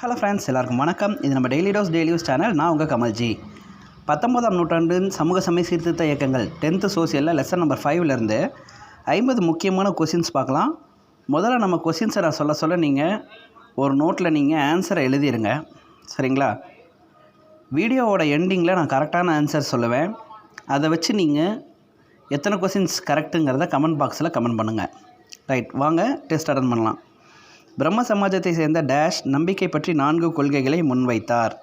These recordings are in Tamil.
ஹலோ ஃப்ரெண்ட்ஸ் எல்லாருக்கும் வணக்கம். இது நம்ம daily dose daily use channel நான் உங்கள் கமல்ஜி. பத்தொம்போதாம் நூற்றாண்டின் சமூக சமய சீர்திருத்த இயக்கங்கள் டென்த்து சோசியலில் லெசன் நம்பர் ஃபைவ்லேருந்து ஐம்பது முக்கியமான கொஷின்ஸ் பார்க்கலாம். முதல்ல நம்ம கொஸ்டின்ஸை நான் சொல்ல சொல்ல நீங்கள் ஒரு நோட்டில் நீங்கள் ஆன்சரை எழுதிடுங்க சரிங்களா? வீடியோவோட எண்டிங்கில் நான் கரெக்டான ஆன்சர் சொல்லுவேன். அதை வச்சு நீங்கள் எத்தனை கொஷின்ஸ் கரெக்டுங்கிறத கமெண்ட் பாக்ஸில் கமெண்ட் பண்ணுங்கள் ரைட் வாங்க டெஸ்ட் அட்டன் பண்ணலாம். பிரம்ம சமாஜத்தை சேர்ந்த டேஷ் நம்பிக்கை பற்றி நான்கு கொள்கைகளை முன்வைத்தார்.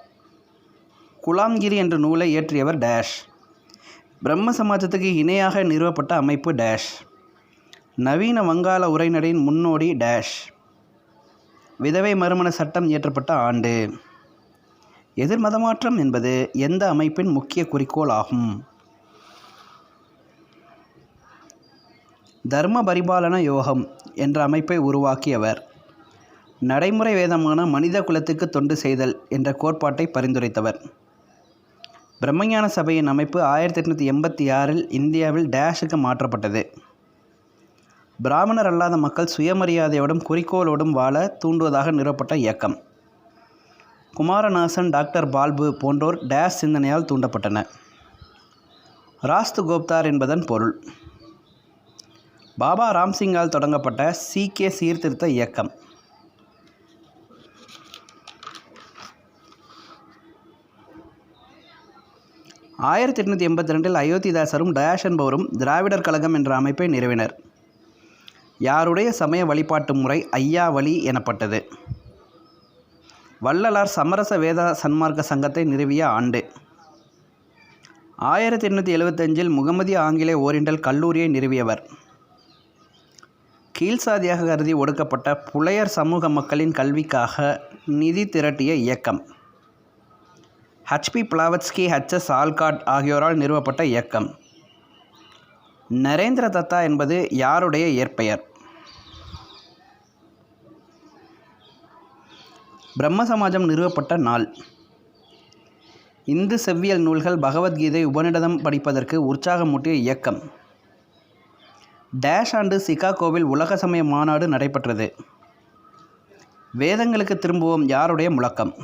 குலாம்கிரி என்ற நூலை இயற்றியவர் டேஷ். பிரம்ம சமாஜத்துக்கு இணையாக நிறுவப்பட்ட அமைப்பு டேஷ். நவீன வங்காள உரைநடையின் முன்னோடி டேஷ். விதவை மறுமண சட்டம் இயற்றப்பட்ட ஆண்டு. எதிர்மதமாற்றம் என்பது எந்த அமைப்பின் முக்கிய குறிக்கோள் ஆகும்? தர்ம பரிபாலன யோகம் என்ற அமைப்பை உருவாக்கியவர் நடைமுறை வேதமான மனித குலத்துக்கு தொண்டு செய்தல் என்ற கோட்பாட்டை பரிந்துரைத்தவர். பிரம்மஞான சபையின் அமைப்பு ஆயிரத்தி எட்நூற்றி எண்பத்தி ஆறில் இந்தியாவில் டேஷுக்கு மாற்றப்பட்டது. பிராமணர் அல்லாத மக்கள் சுயமரியாதையோடும் குறிக்கோளோடும் வாழ தூண்டுவதாக நிறுவப்பட்ட இயக்கம். குமாரநாசன் டாக்டர் பால்பு போன்றோர் டேஷ் சிந்தனையால் தூண்டப்பட்டனர் ராஸ்து கோப்தார் என்பதன் பொருள். பாபா ராம்சிங்கால் தொடங்கப்பட்ட சீக்கிய சீர்திருத்த இயக்கம். ஆயிரத்தி எட்நூற்றி எண்பத்தி ரெண்டில் அயோத்திதாசரும் டயாஷ் என்பவரும் திராவிடர் கழகம் என்ற அமைப்பை நிறுவினர். யாருடைய சமய வழிபாட்டு முறை ஐயா வழி எனப்பட்டது? வள்ளலார் சமரச வேத சன்மார்க்க சங்கத்தை நிறுவிய ஆண்டு. ஆயிரத்தி எண்ணூற்றி எழுபத்தஞ்சில் முகமதிய ஆங்கிலேய ஓரிண்டல் கல்லூரியை நிறுவியவர். கீழ்சாதியாக கருதி ஒடுக்கப்பட்ட புலையர் சமூக மக்களின் கல்விக்காக நிதி திரட்டிய இயக்கம். ஹச்பி பிளாவட்ஸ்கி ஹச்எஸ் ஆல்காட் ஆகியோரால் நிறுவப்பட்ட இயக்கம். நரேந்திர தத்தா என்பது யாருடைய இயற்பெயர்? பிரம்ம சமாஜம் நிறுவப்பட்ட நாள். இந்து செவ்வியல் நூல்கள் பகவத்கீதை உபநிடதம் படிப்பதற்கு உற்சாகமூட்டிய இயக்கம். டேஷ் ஆண்டு சிகாகோவில் உலக சமய மாநாடு நடைபெற்றது. வேதங்களுக்கு திரும்புவோம் யாருடைய முழக்கம்?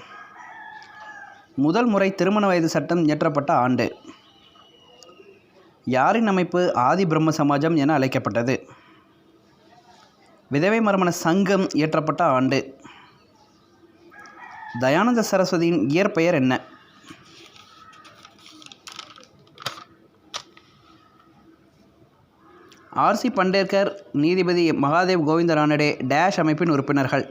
முதல் முறை திருமண வயது சட்டம் இயற்றப்பட்ட ஆண்டு. யாரின் அமைப்பு ஆதி பிரம்ம சமாஜம் என அழைக்கப்பட்டது. விதவை மறுமண சங்கம் இயற்றப்பட்ட ஆண்டு. தயானந்த சரஸ்வதியின் இயற்பெயர் என்ன? ஆர்சி பண்டேர்கர் நீதிபதி மகாதேவ் கோவிந்த ரானடே டேஷ் அமைப்பின் உறுப்பினர்கள்.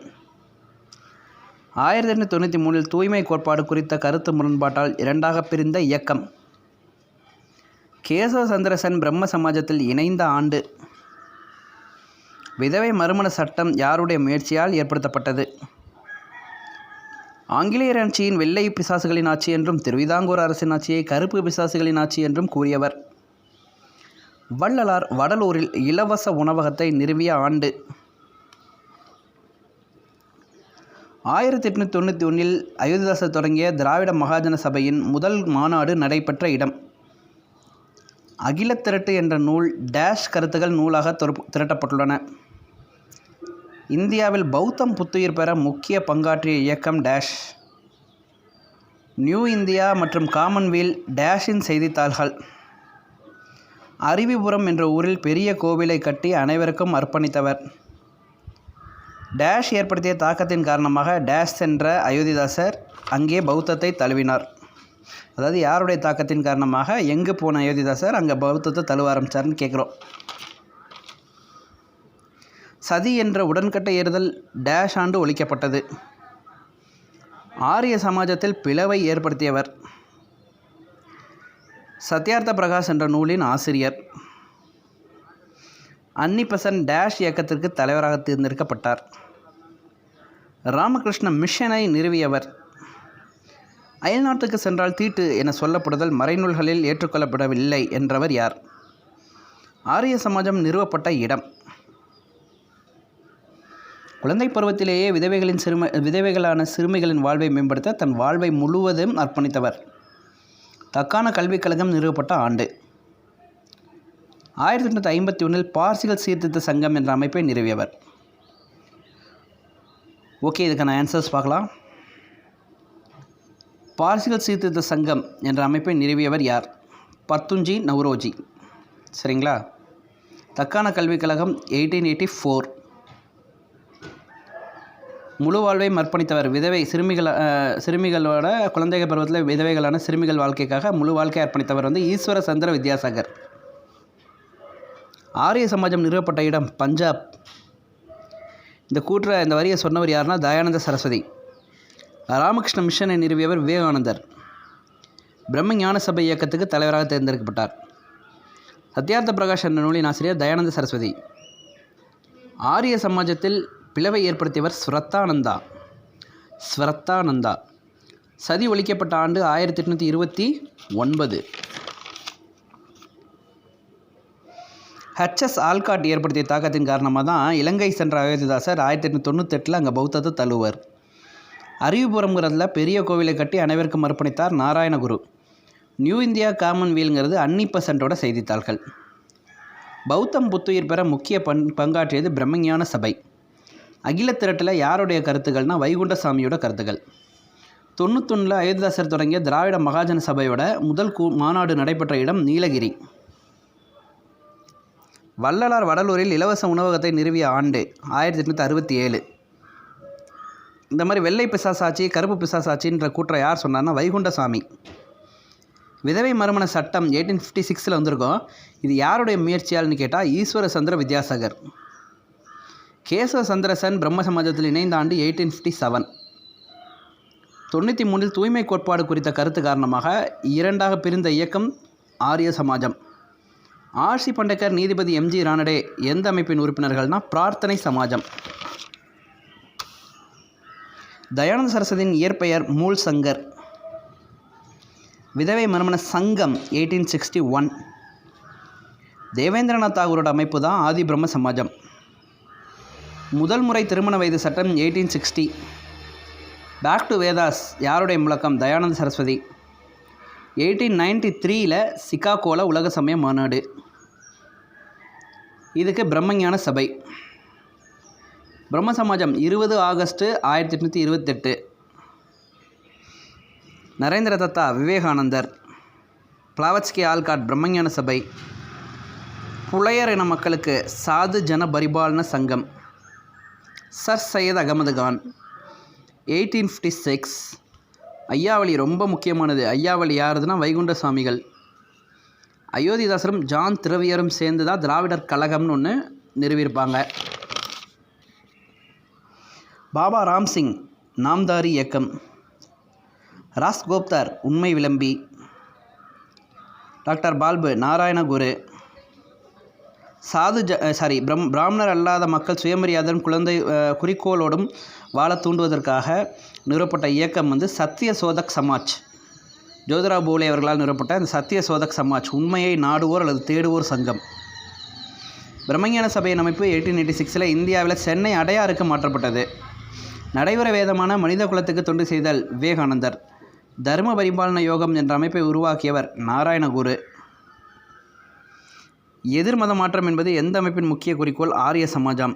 ஆயிரத்தி எட்நூற்றி தொண்ணூற்றி மூணில் தூய்மை கோட்பாடு குறித்த கருத்து முரண்பாட்டால் இரண்டாக பிரிந்த இயக்கம். கேசவ சந்திரசன் பிரம்ம சமாஜத்தில் இணைந்த ஆண்டு. விதவை மறுமண சட்டம் யாருடைய முயற்சியால் ஏற்படுத்தப்பட்டது? ஆங்கிலேயர் ஆட்சியின் வெள்ளை பிசாசுகளின் ஆட்சி என்றும் திருவிதாங்கூர் அரசின் ஆட்சியை கருப்பு பிசாசுகளின் ஆட்சி என்றும் கூறியவர். வள்ளலார் வடலூரில் இலவச உணவகத்தை நிறுவிய ஆண்டு. ஆயிரத்தி எட்நூற்றி தொண்ணூற்றி ஒன்றில் அயோத்திதாசர் தொடங்கிய திராவிட மகாஜன சபையின் முதல் மாநாடு நடைபெற்ற இடம். அகில திரட்டு என்ற நூல் டேஷ் கருத்துகள் நூலாக திரட்டப்பட்டுள்ளன. இந்தியாவில் பௌத்தம் புத்துயிர் பெற முக்கிய பங்காற்றிய இயக்கம் டேஷ். நியூ இந்தியா மற்றும் காமன்வீல் டேஷின் செய்தித்தாள்கள். அருவிபுரம் என்ற ஊரில் பெரிய கோவிலை கட்டி அனைவருக்கும் அர்ப்பணித்தவர். டேஷ் ஏற்படுத்திய தாக்கத்தின் காரணமாக டேஷ் சென்ற அயோத்திதாசர் அங்கே பௌத்தத்தை தழுவினார். அதாவது யாருடைய தாக்கத்தின் காரணமாக எங்கே போன அயோத்திதாசர் அங்கே பௌத்தத்தை தழுவ ஆரம்பித்தார்னு கேட்குறோம் சதி என்ற உடன்கட்டை ஏறுதல் டேஷ் ஆண்டு ஒழிக்கப்பட்டது. ஆரிய சமாஜத்தில் பிளவை ஏற்படுத்தியவர் சத்யார்த்த பிரகாஷ் என்ற நூலின் ஆசிரியர். அன்னிபசன் டேஷ் இயக்கத்திற்கு தலைவராக தேர்ந்தெடுக்கப்பட்டார். ராமகிருஷ்ண மிஷனை நிறுவியவர். அயல்நாட்டுக்கு சென்றால் தீட்டு என சொல்லப்படுதல் மறைநூல்களில் ஏற்றுக்கொள்ளப்படவில்லை என்றவர் யார்? ஆரிய சமாஜம் நிறுவப்பட்ட இடம். குழந்தை பருவத்திலேயே விதவைகளின் சிறுமை விதவைகளான சிறுமிகளின் வாழ்வை மேம்படுத்த தன் வாழ்வை முழுவதும் அர்ப்பணித்தவர். தக்கான கல்விக் கழகம் நிறுவப்பட்ட ஆண்டு. ஆயிரத்தி எட்நூற்றி ஐம்பத்தி ஒன்றில் பார்சிகள் சீர்திருத்த சங்கம் என்ற அமைப்பை நிறுவியவர். ஓகே இதுக்கான ஆன்சர்ஸ் பார்க்கலாம். பார்சிகள் சீர்திருத்த சங்கம் என்ற அமைப்பை நிறுவியவர் யார்? பர்த்துஞ்சி நவ்ரோஜி. சரிங்களா? தக்கான கல்விக் கழகம் எயிட்டீன் எயிட்டி ஃபோர். முழு வாழ்வை அர்ப்பணித்தவர் விதவை சிறுமிகள் சிறுமிகளோட குழந்தைகள் பருவத்தில் விதவைகளான சிறுமிகள் வாழ்க்கைக்காக முழு வாழ்க்கை அர்ப்பணித்தவர் வந்து ஈஸ்வர சந்திர வித்யாசாகர். ஆரிய சமாஜம் நிறுவப்பட்ட இடம் பஞ்சாப். இந்த கூற்ற இந்த வரியை சொன்னவர் யாருன்னா தயானந்த சரஸ்வதி. ராமகிருஷ்ண மிஷனை நிறுவியவர் விவேகானந்தர். பிரம்ம ஞான சபை இயக்கத்துக்கு தலைவராக தேர்ந்தெடுக்கப்பட்டார். சத்யார்த்த பிரகாஷ் என்ற நூலின் ஆசிரியர் தயானந்த சரஸ்வதி. ஆரிய சமாஜத்தில் பிளவை ஏற்படுத்தியவர் ஸ்வரத்தானந்தா. ஸ்வரத்தானந்தா. சதி ஒழிக்கப்பட்ட ஆண்டு ஆயிரத்தி எட்நூற்றி இருபத்தி ஒன்பது. ஹச்எஸ் ஆல்காட் ஏற்படுத்திய தாக்கத்தின் காரணமாக தான் இலங்கை சென்ற அயோத்திதாசர் ஆயிரத்தி எட்நூற்றி தொண்ணூத்தெட்டில் அங்கே பௌத்தத்தை தழுவர். அறிவுபுரம்ங்கிறதுல பெரிய கோவிலை கட்டி அனைவருக்கும் அர்ப்பணித்தார் நாராயணகுரு. நியூ இந்தியா காமன்வெல்ங்கிறது அன்னி பசண்டோட செய்தித்தாள்கள். பௌத்தம் புத்துயிர் பெற முக்கிய பண் பங்காற்றியது பிரம்மஞான சபை. அகில திரட்டில் யாருடைய கருத்துக்கள்னா வைகுண்டசாமியோட கருத்துக்கள். தொண்ணூத்தொன்னில் அயோத்திதாசர் தொடங்கிய திராவிட மகாஜன சபையோட முதல் கூ மாநாடு நடைபெற்ற இடம் நீலகிரி. வள்ளலார் வடலூரில் இலவச உணவகத்தை நிறுவிய ஆண்டு ஆயிரத்தி எட்நூற்றி அறுபத்தி ஏழு. இந்த மாதிரி வெள்ளை பிசாசாட்சி கருப்பு பிசாசாட்சின்ற கூற்றை யார் சொன்னார்னா வைகுண்டசாமி. விதவை மறுமண சட்டம் எயிட்டீன் ஃபிஃப்டி சிக்ஸில் வந்திருக்கோம். இது யாருடைய முயற்சியால்னு கேட்டால் ஈஸ்வர சந்திர வித்யாசாகர். கேசவ சந்திரசன் பிரம்ம சமாஜத்தில் இணைந்த ஆண்டு எயிட்டீன் ஃபிஃப்டி செவன் தொண்ணூற்றி மூணில் தூய்மை கோட்பாடு குறித்த கருத்து காரணமாக இரண்டாக பிரிந்த இயக்கம் ஆரிய சமாஜம். ஆர்சி பண்டேக்கர் நீதிபதி எம்ஜி ரானடே எந்த அமைப்பின் உறுப்பினர்கள்னால் பிரார்த்தனை சமாஜம். தயானந்த சரஸ்வதியின் இயற்பெயர் மூல் சங்கர் விதவை மறுமண சங்கம் எயிட்டீன் சிக்ஸ்டி ஒன். தேவேந்திரநாத் தாகூரோட அமைப்பு தான் ஆதி பிரம்ம சமாஜம். முதல் முறை திருமண வயது சட்டம் eighteen sixty. Back to Vedas யாருடைய முழக்கம்? தயானந்த சரஸ்வதி. எயிட்டீன் நைன்டி த்ரீயில் சிகாகோவில் உலக சமய மாநாடு. இதுக்கு பிரம்மஞான சபை. பிரம்ம சமாஜம் இருபது ஆகஸ்ட்டு ஆயிரத்தி எட்நூற்றி இருபத்தெட்டு. நரேந்திர தத்தா விவேகானந்தர் பிளாவட்ஸ்கி ஆல்காட் பிரம்மஞான சபை. புலையர் இன மக்களுக்கு Sadhu Jana Paripalana Sangam. Sir Syed Ahmad Khan eighteen fifty six Ayyavazhi ரொம்ப முக்கியமானது. ஐயாவளி யாருதுன்னா வைகுண்ட சுவாமிகள் அயோத்திதாசரும் ஜான் திரவியரும் சேர்ந்து தான் திராவிடர் கழகம்னு ஒன்று நிறுவியிருப்பாங்க பாபா ராம்சிங் நாம்தாரி இயக்கம். ராஸ் கோப்தார் உண்மை விளம்பி. டாக்டர் பால்பு நாராயணகுரு. சாது ஜ சாரி பிரம் பிராமணர் அல்லாத மக்கள் சுயமரியாதையும் குழந்தை குறிக்கோளோடும் வாழ தூண்டுவதற்காக நிறுவப்பட்ட இயக்கம் வந்து சத்திய சோதக் சமாஜ். ஜோதிரா பூலே அவர்களால் நிறுவப்பட்ட இந்த சத்திய சோதக் சமாஜ் உண்மையை நாடுவோர் அல்லது தேடுவோர் சங்கம். பிரம்மஞான சபையின் அமைப்பு எயிட்டீன் எயிட்டி சிக்ஸில் இந்தியாவில் சென்னை அடையாருக்கு மாற்றப்பட்டது. நடைபெற வேதமான மனித குலத்துக்கு தொண்டு செய்தல் விவேகானந்தர். தர்ம பரிபாலன யோகம் என்ற அமைப்பை உருவாக்கியவர் நாராயணகுரு. எதிர்மத மாற்றம் என்பது எந்த அமைப்பின் முக்கிய குறிக்கோள்? ஆரிய சமாஜம்.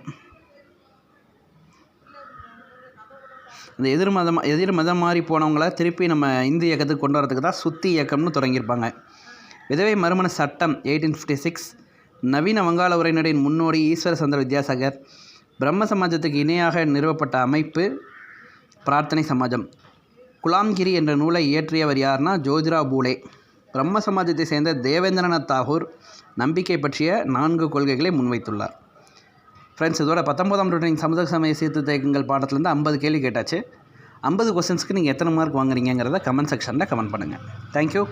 இந்த எதிர் மதம் எதிர் மதம் மாறி போனவங்கள திருப்பி நம்ம இந்து இயக்கத்துக்கு கொண்டு வரதுக்கு தான் சுத்தி இயக்கம்னு தொடங்கியிருப்பாங்க. விதவை மறுமண சட்டம் எயிட்டீன் ஃபிஃப்டி சிக்ஸ் நவீன வங்காள உரைநடையின் முன்னோடி ஈஸ்வர சந்திர வித்யாசாகர். பிரம்ம சமாஜத்துக்கு இணையாக நிறுவப்பட்ட அமைப்பு பிரார்த்தனை சமாஜம். குலாம்கிரி என்ற நூலை இயற்றியவர் யார்னா ஜோதிரா பூலே. பிரம்ம சமாஜத்தை சேர்ந்த தேவேந்திரநாத் தாகூர் நம்பிக்கை பற்றிய நான்கு கொள்கைகளை முன்வைத்துள்ளார். ஃப்ரெண்ட்ஸ் இதோட பத்தொம்போதாம் நூற்றின் சமுதாய சமய சீர்திருத்தங்கள் பாடத்துலேருந்து ஐம்பது கேள்வி கேட்டாச்சு. ஐம்பது கொஸ்டின்ஸ்க்கு நீங்கள் எத்தனை மார்க் வாங்குறீங்கிறத கமெண்ட் செக்ஷனில் கமெண்ட் பண்ணுங்கள் தேங்க்யூ